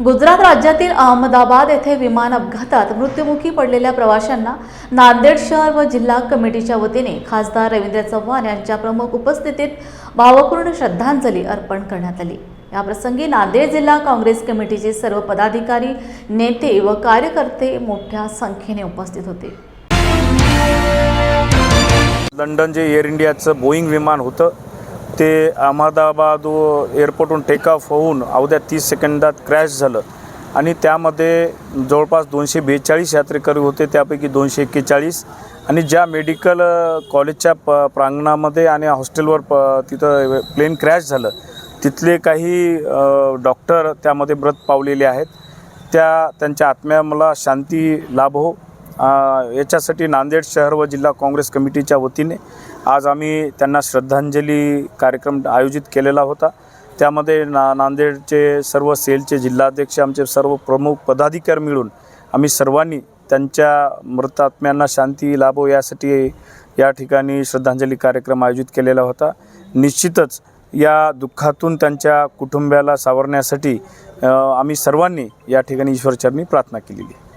गुजरात राज्यातील अहमदाबाद येथे विमान अपघातात मृत्युमुखी पडलेल्या प्रवाशांना नांदेड शहर व जिल्हा कमिटीच्या वतीने खासदार रवींद्र चव्हाण यांच्या प्रमुख उपस्थितीत भावपूर्ण श्रद्धांजली अर्पण करण्यात आली. याप्रसंगी नांदेड जिल्हा काँग्रेस कमिटीचे सर्व पदाधिकारी नेते व कार्यकर्ते मोठ्या संख्येने उपस्थित होते. लंडन जे एअर इंडियाचं बोईंग विमान होतं ते अहमदाबाद एअरपोर्टहून टेक ऑफ होऊन अवघ्या तीस सेकंदात क्रॅश झालं. आणि त्यामध्ये जवळपास दोनशे बेचाळीस यात्रेकरी होते त्यापैकी दोनशे एक्केचाळीस. आणि ज्या मेडिकल कॉलेजच्या प प्रांगणामध्ये आणि हॉस्टेलवर प तिथं प्लेन क्रॅश झालं. तिथले काही डॉक्टर त्यामध्ये मृत पावलेले आहेत. त्या त्यांच्या आत्म्याला शांती लाभ हो. याच्यासाठी नांदेड शहर व जिल्हा काँग्रेस कमिटीच्या वतीने आज आम्ही त्यांना श्रद्धांजली कार्यक्रम आयोजित केलेला होता. त्यामध्ये ना नांदेडचे सर्व सेलचे जिल्हाध्यक्ष आमचे सर्व प्रमुख पदाधिकारी मिळून आम्ही सर्वांनी त्यांच्या मृतात्म्यांना शांती लाभो यासाठी या ठिकाणी श्रद्धांजली कार्यक्रम आयोजित केलेला होता. निश्चितच या दुःखातून त्यांच्या कुटुंबियाला सावरण्यासाठी आम्ही सर्वांनी या ठिकाणी ईश्वरचरणी प्रार्थना केलेली आहे.